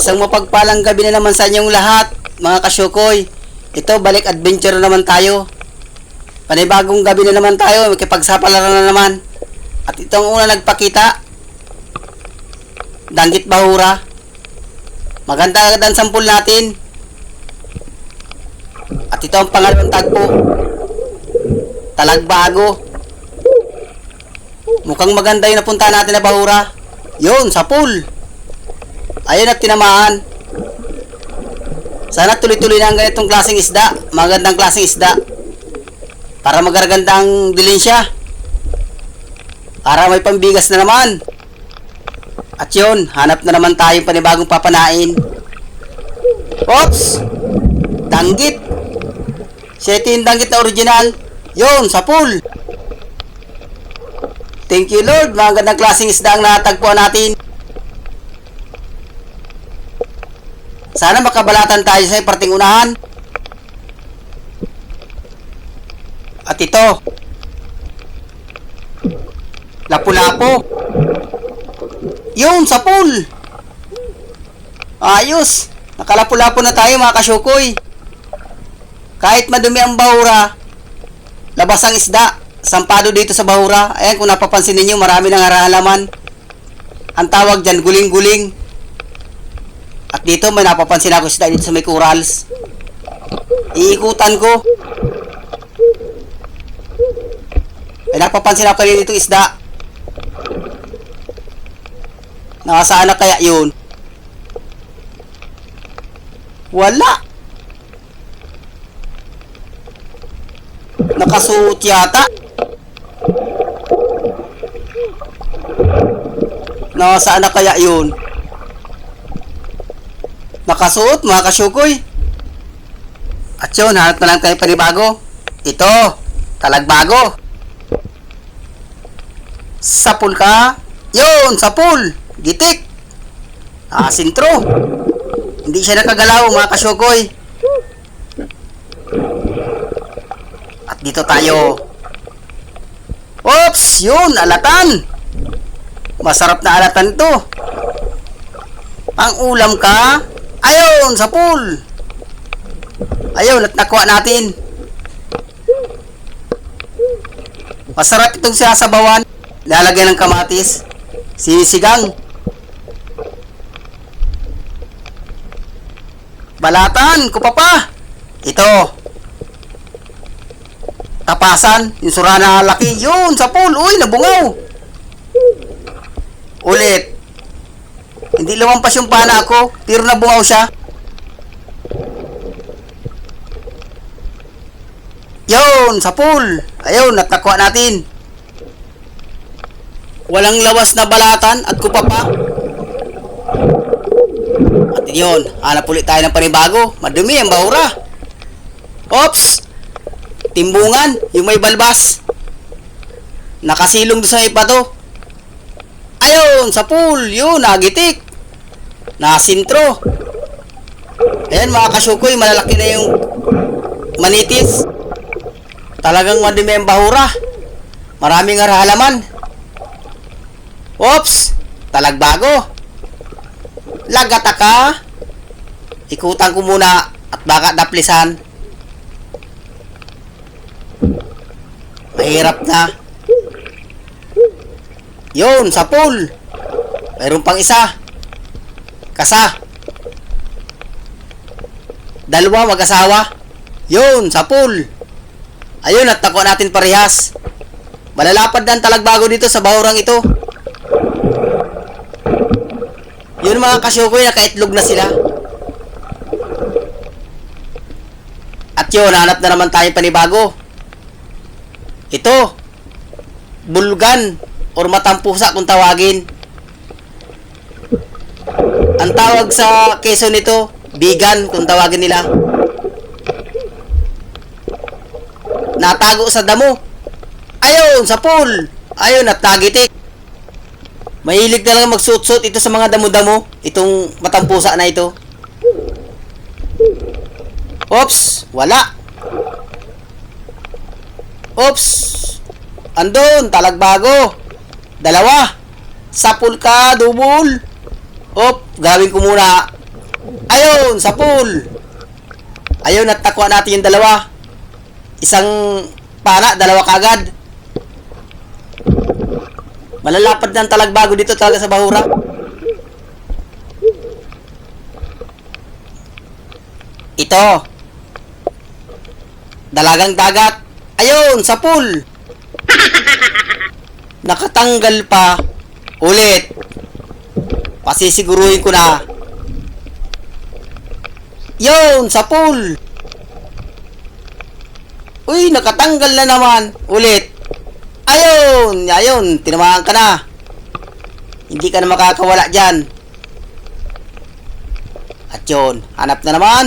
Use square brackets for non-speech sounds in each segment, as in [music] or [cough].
Isang mapagpalang gabi na naman sa inyong lahat, mga kasyukoy. Ito, balik adventure na naman tayo. Panibagong gabi na naman tayo, makipagsapalaran na naman. At ito ang una nagpakita. Danggit Bahura. Maganda agad ang sampul natin. At ito ang pangalawang tagpo. Talagbago. Mukhang maganda yung napunta natin na Bahura. Yun, sa pool. Ayun at tinamaan. Sana tuloy-tuloy na ang ganitong klaseng isda. Magandang klaseng isda. Para magaraganda ang dilensya. Para may pambigas na naman. At yun, hanap na naman tayo panibagong papanain. Oops! Danggit! Ito yung danggit na original. Yun, sa pool. Thank you Lord, mga gandang klaseng isda ang natagpuan natin. Sana makabalatan tayo sa parting unahan. At ito. Lapu-lapo. Yun, sa pool. Ayos. Nakalapu-lapo na tayo mga kasyukoy. Kahit madumi ang bahura, labas ang isda. Sampado dito sa bahura. Ayan, kung napapansin ninyo, marami nang halaman. Ang tawag dyan, guling-guling. At dito may napapansin ako isda dito sa may corals. Iikutan ko. May napapansin ako kanina dito isda. Nakasaan na kaya yun? Wala. Nakasuot yata. Nakasaan na kaya yun? Nakasuot mga kasyukoy. At yun, hanap na lang tayo panibago. Ito, talagbago. Sapul ka. Yun, sapul. Gitik. Ah, sintro. Hindi siya nakagalaw mga kasyukoy. At dito tayo. Oops, yun, alatan. Masarap na alatan to. Ang ulam ka, ayun, sa pool. Ayun, at nakuha natin. Masarap itong sinasabawan. Lalagyan ng kamatis. Sinisigang. Balatan, kupapa. Ito. Tapasan, yung sura na laki. Yun, sa pool. Uy, nabungaw. Ulit. Hindi lumampas yung pana ako, pero nabungaw siya. Yun, sa pool. Ayun, natakuha natin. Walang lawas na balatan at kupapa. At yun, hanap ulit tayo ng panibago. Madumi ang bahura. Oops! Timbungan, yung may balbas. Nakasilong sa ipa to. Ayun, sa pool, yun, nagitik. Nasintro. Ayan mga kasyukoy, malalaki na yung manitis. Talagang madumi ang bahura. Maraming halaman. Oops! Talagbago. Lagata ka. Ikutan ko muna at baka daplisan. Mahirap na. Yun, sa pool. Mayroon pang isa. Kasa. Dalawa mag-asawa. Yun, sa pool. Ayun, at nakuha natin parehas. Malalapad na ang talagbago dito sa bahurang ito. Yun mga kasyukoy, nakaitlog na sila. At yun, hanap na naman tayo panibago. Ito, bulgan or matampusa kung tawagin. Ang tawag sa Quezon nito, bigan kung tawagin nila. Natago sa damo. Ayun, sa pool. Ayun, at tagitik. Mahilig talaga magsuot-suot ito sa mga damo-damo. Itong matampusa na ito. Oops! Wala! Oops! Andun! Talagbago! Dalawa! Sapul ka! Dubul! Op! Gawin ko muna! Ayun! Sapul! Ayun! Natakwa natin yung dalawa. Isang pana, dalawa kagad. Malalapad ng talagbago dito talaga sa Bahura. Ito. Dalagang dagat. Ayun, sa pool. [laughs] Nakatanggal pa. Ulit. Pasisiguruhin ko na. Yun, sa pool. Uy, nakatanggal na naman. Ulit. Ayun, ayun, tinamaan ka na. Hindi ka na makakawala dyan. At yun, hanap na naman.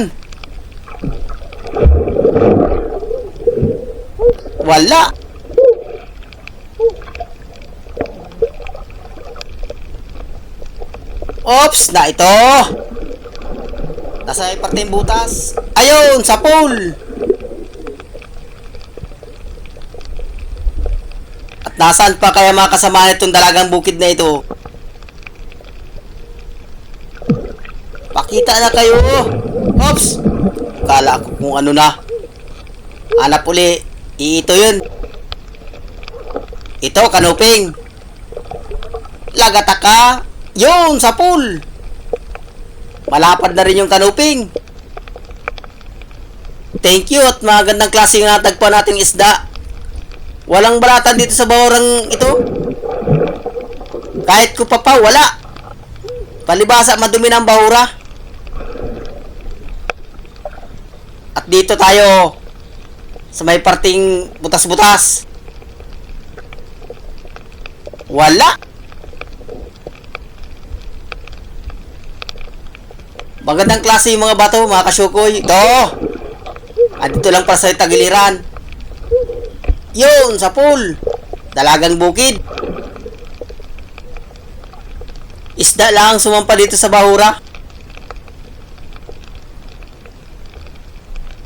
Wala. Oops, na ito. Nasa parte yung butas. Ayun, sa pool. At nasaan pa kaya mga kasama nitong dalagang bukid na ito? Pakita na kayo! Oops! Kala ko kung ano na. Hanap uli. Ito yun. Ito, kanuping. Lagataka. Yun, sa pool. Malapad na rin yung kanuping. Thank you at magandang klase yung natagpuan nating isda. Walang balatan dito sa bawrang ito. Kahit ko pa pa, wala. Palibasa, madumi ng bahura. At dito tayo sa may parting butas-butas. Wala. Magandang klase yung mga bato, mga kasyukoy. Ito. Andito lang para sa tagiliran. Yun, sa pool. Dalagang bukid. Isda lang sumampa dito sa bahura.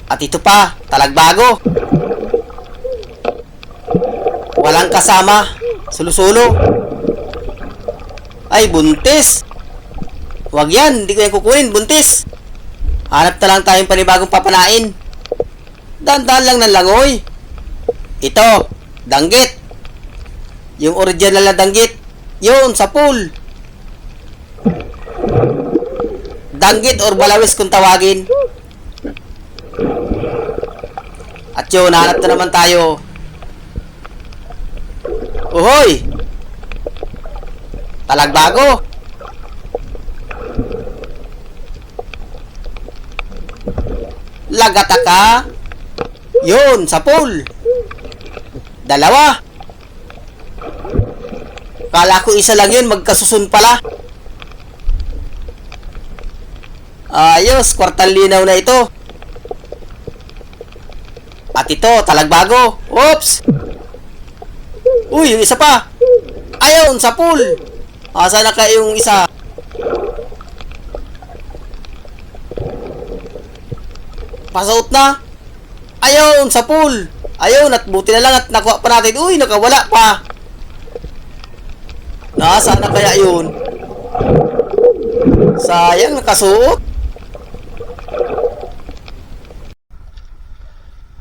At ito pa, talagbago. Walang kasama. Sulusulo. Ay, buntis. Huwag yan, hindi ko yan kukunin, buntis. Hanap na lang tayong panibagong papanain. Dahan-dahan lang ng langoy. Ito, danggit. Yung original na danggit. Yun, sa pool. Danggit or balawis kung tawagin. At yun, hanap na naman tayo. Uhoy! Talagbago! Lagataka! Yun, sa pool. Dalawa. Kala ko isa lang yun, magkasusun pala. Ayos, kwartal linaw na ito. At ito, talagbago. Oops! Uy, yung isa pa. Ayun, sa pool. Asa na kayo yung isa? Pasaut na. Ayun, sa pool. Ayun, at buti na lang at nakuha pa natin. Uy, nakawala pa. Nasaan na kaya yun? Sayang, nakasuot.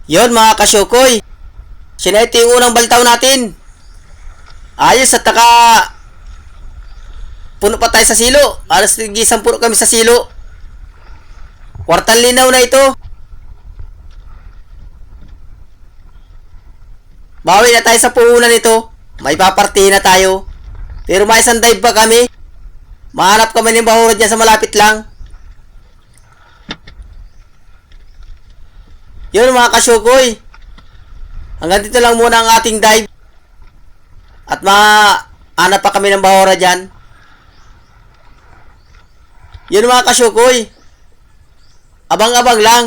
Yon mga kasyukoy. Siya yung unang balitaw natin. Ayos at taka puno pa tayo sa silo. Alas gisang puno kami sa silo. Kwartal linaw na ito. Bawi na tayo sa puhunan nito. May papartihin na tayo. Pero may isang dive pa kami. Mahanap kami ng bahurod niya sa malapit lang. Yun mga kasyukoy. Hanggang dito lang muna ang ating dive. At mahanap pa kami ng bahura dyan. Yun mga kasyukoy. Abang-abang lang.